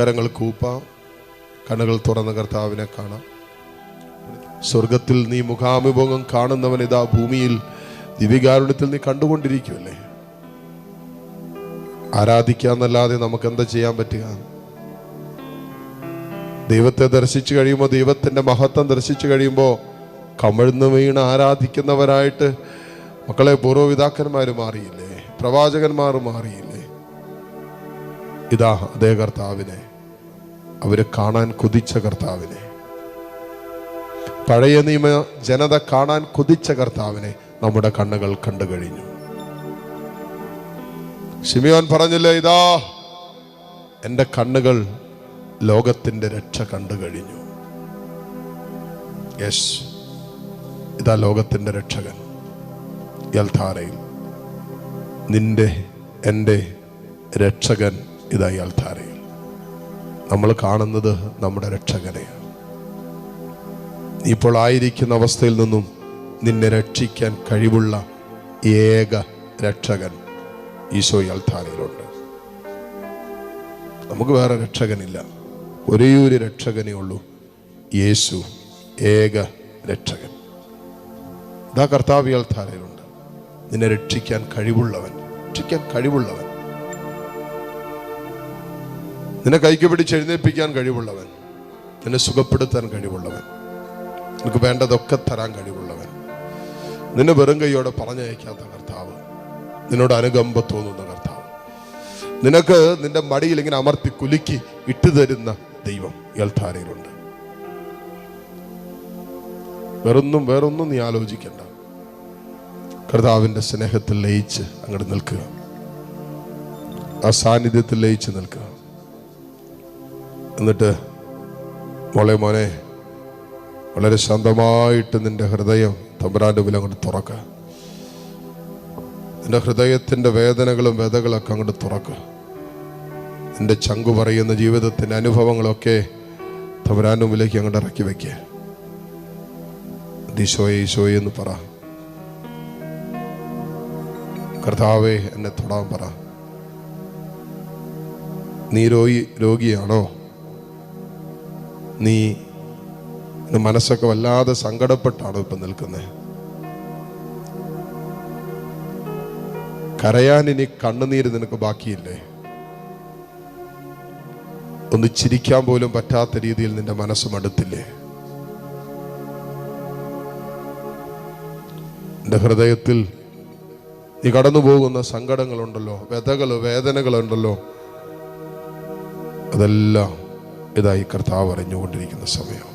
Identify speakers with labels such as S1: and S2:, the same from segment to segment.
S1: കരങ്ങൾ കൂപ്പാം കണ്ണുകൾ തുറന്ന കർത്താവിനെ കാണാം. സ്വർഗത്തിൽ നീ മുഖാമുഖം കാണുന്നവൻ ഇതാ ഭൂമിയിൽ ദിവ്യകാരുണ്യത്തിൽ നീ കണ്ടുകൊണ്ടിരിക്കുമല്ലേ ആരാധിക്കാന്നല്ലാതെ നമുക്ക് എന്താ ചെയ്യാൻ പറ്റുക? ദൈവത്തെ ദർശിച്ചു കഴിയുമ്പോൾ ദൈവത്തിന്റെ മഹത്വം ദർശിച്ചു കഴിയുമ്പോൾ കമിഴ്ന്ന് വീണ് ആരാധിക്കുന്നവരായിട്ട് മക്കളെ പൂർവപിതാക്കന്മാർ മാറിയില്ലേ? പ്രവാചകന്മാർ മാറിയില്ലേ? ഇതാ അതേ കർത്താവിനെ അവർ കാണാൻ കൊതിച്ച കർത്താവിനെ. പഴയ നിയമ ജനത കാണാൻ കൊതിച്ച കർത്താവിനെ നമ്മുടെ കണ്ണുകൾ കണ്ടു കഴിഞ്ഞു. ഷിമിയോൻ പറഞ്ഞില്ലേ ഇതാ എന്റെ കണ്ണുകൾ ലോകത്തിന്റെ രക്ഷ കണ്ടു കഴിഞ്ഞു. യെസ് ഇതാ ലോകത്തിന്റെ രക്ഷകൻ യൽധാരയിൽ നിന്റെ എന്റെ രക്ഷകൻ ഇതാ യൽധാരയിൽ നമ്മൾ കാണുന്നത് നമ്മുടെ രക്ഷകനെയാണ്. ഇപ്പോൾ ആയിരിക്കുന്ന അവസ്ഥയിൽ നിന്നും നിന്നെ രക്ഷിക്കാൻ കഴിവുള്ള ഏക രക്ഷകൻ ഈശോ അൽത്താരയിലുണ്ട് നമുക്ക് വേറെ രക്ഷകനില്ല. ഒരേ ഒരു രക്ഷകനേ ഉള്ളൂ യേശു ഏക രക്ഷകൻ. ഇതാ കർത്താവ് അൽത്താരയിലുണ്ട് നിന്നെ രക്ഷിക്കാൻ കഴിവുള്ളവൻ രക്ഷിക്കാൻ കഴിവുള്ളവൻ. നിന്നെ കൈക്ക് പിടിച്ച് എഴുന്നേൽപ്പിക്കാൻ കഴിവുള്ളവൻ. നിന്നെ സുഖപ്പെടുത്താൻ കഴിവുള്ളവൻ. നിനക്ക് വേണ്ടതൊക്കെ തരാൻ കഴിവുള്ളവൻ. നിന്നെ വെറും കൈയോടെ പറഞ്ഞയക്കാത്ത കർത്താവ്. നിന്നോട് അനുകമ്പ തോന്നുന്ന കർത്താവ്. നിനക്ക് നിന്റെ മടിയിൽ ഇങ്ങനെ അമർത്തി കുലുക്കി ഇട്ടുതരുന്ന ദൈവം ഇയാൾധാരയിലുണ്ട് വേറൊന്നും വേറൊന്നും നീ ആലോചിക്കണ്ട. കർത്താവിന്റെ സ്നേഹത്തിൽ ലയിച്ച് അങ്ങോട്ട് നിൽക്കുക. ആ സാന്നിധ്യത്തിൽ ലയിച്ച് നിൽക്കുക. എന്നിട്ട് മോളെ മോനെ വളരെ ശാന്തമായിട്ട് നിന്റെ ഹൃദയം തമ്പുരാന്റെ മുമ്പിൽ അങ്ങോട്ട് തുറക്കുക നിന്റെ ഹൃദയത്തിന്റെ വേദനകളും വ്യതകളൊക്കെ അങ്ങോട്ട് തുറക്കുക നിന്റെ ചങ്കു പറയുന്ന ജീവിതത്തിന്റെ അനുഭവങ്ങളൊക്കെ തമ്പുരാന്റെ മുമ്പിലേക്ക് അങ്ങോട്ട് ഇറക്കി വയ്ക്കുക ദിശോയെ ഈശോയെ എന്ന് പറ. കർത്താവെ എന്നെ തൊടാൻ പറ. നീ രോഗി രോഗിയാണോ? നീ മനസ്സൊക്കെ വല്ലാതെ സങ്കടപ്പെട്ടാണ് ഇപ്പം നിൽക്കുന്നത് കരയാൻ ഇനി കണ്ണുനീര് നിനക്ക് ബാക്കിയില്ലേ? ഒന്ന് ചിരിക്കാൻ പോലും പറ്റാത്ത രീതിയിൽ നിന്റെ മനസ്സ് മടുത്തില്ലേ? എന്റെ ഹൃദയത്തിൽ നീ കടന്നു പോകുന്ന സങ്കടങ്ങളുണ്ടല്ലോ വ്യതകൾ വേദനകളുണ്ടല്ലോ. അതെല്ലാം ഇതായി കർത്താവ് അറിഞ്ഞുകൊണ്ടിരിക്കുന്ന സമയം.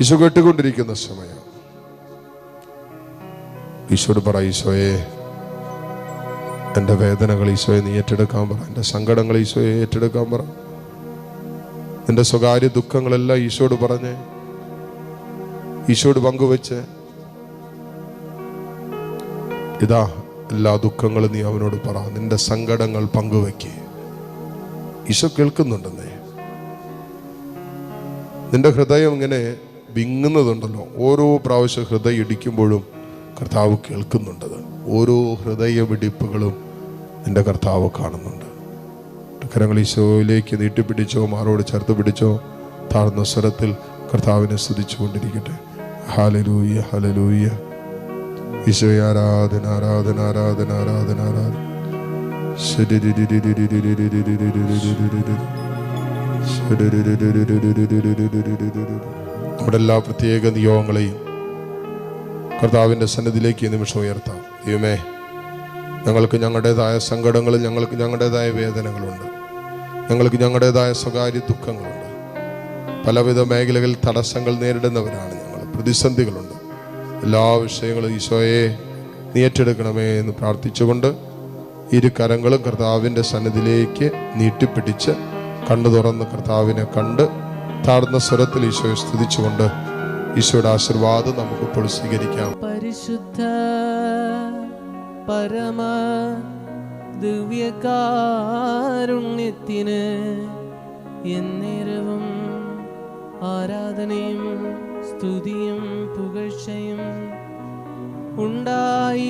S1: ഈശോ കേട്ടുകൊണ്ടിരിക്കുന്ന സമയം. ഈശോട് പറ ഈശോയെ എന്റെ വേദനകൾ ഈശോയെ നീ ഏറ്റെടുക്കാൻ പറ. എന്റെ സങ്കടങ്ങൾ ഈശോയെ ഏറ്റെടുക്കാൻ പറ. എന്റെ സ്വകാര്യ ദുഃഖങ്ങളെല്ലാം ഈശോട് പറഞ്ഞ് ഈശോട് പങ്കുവെച്ച്. ഇതാ എല്ലാ ദുഃഖങ്ങളും നീ അവനോട് പറ. നിന്റെ സങ്കടങ്ങൾ പങ്കുവെക്കേ. ഈശോ കേൾക്കുന്നുണ്ടെന്നേ. നിന്റെ ഹൃദയം ഇങ്ങനെ വിങ്ങുന്നതുണ്ടല്ലോ ഓരോ പ്രാവശ്യം ഹൃദയം ഇടിക്കുമ്പോഴും കർത്താവ് കേൾക്കുന്നുണ്ടത് ഓരോ ഹൃദയമിടിപ്പുകളും നിന്റെ കർത്താവ് കാണുന്നുണ്ട് കരങ്ങൾ ഈശോയിലേക്ക് നീട്ടിപ്പിടിച്ചോ മാറോട് ചേർത്ത് പിടിച്ചോ താഴ്ന്ന സ്വരത്തിൽ കർത്താവിനെ സ്തുതിച്ചുകൊണ്ടിരിക്കട്ടെ ഹാലലൂയ ഹലലൂയ ഈശോയെ ആരാധന ആരാധന ആരാധന ആരാധന ആരാധന നമ്മുടെ എല്ലാ പ്രത്യേക നിയോഗങ്ങളെയും കർത്താവിന്റെ സന്നിധിയിലേക്ക് നിമിഷം ഉയർത്താം. ദൈവമേ ഞങ്ങൾക്ക് ഞങ്ങളുടേതായ സങ്കടങ്ങൾ ഞങ്ങൾക്ക് ഞങ്ങളുടേതായ വേദനകളുണ്ട്. ഞങ്ങൾക്ക് ഞങ്ങളുടേതായ സ്വകാര്യ ദുഃഖങ്ങളുണ്ട്. പലവിധ മേഖലകളിൽ തടസ്സങ്ങൾ നേരിടുന്നവരാണ് ഞങ്ങൾ. പ്രതിസന്ധികളുണ്ട്. എല്ലാ വിഷയങ്ങളും ഈശോയെ നീ ഏറ്റെടുക്കണമേ എന്ന് പ്രാർത്ഥിച്ചുകൊണ്ട് ഇരു കരങ്ങളും കർത്താവിന്റെ സന്നിധിയിലേക്ക് നീട്ടിപ്പിടിച്ച് കണ്ണു തുറന്ന് കർത്താവിനെ കണ്ട് താഴ്ന്ന സ്വരത്തിൽ ഈശോയെ സ്തുതിച്ചുകൊണ്ട് ഈശോയുടെ ആശീർവാദം നമുക്ക് ഇപ്പോൾ സ്വീകരിക്കാം.
S2: പരിശുദ്ധ പരമ ദിവ്യകാരുണ്യത്തിന് എന്നേരവും ആരാധനയും സ്തുതിയും പുകഴ്ചയും ഉണ്ടായിരിക്കട്ടെ.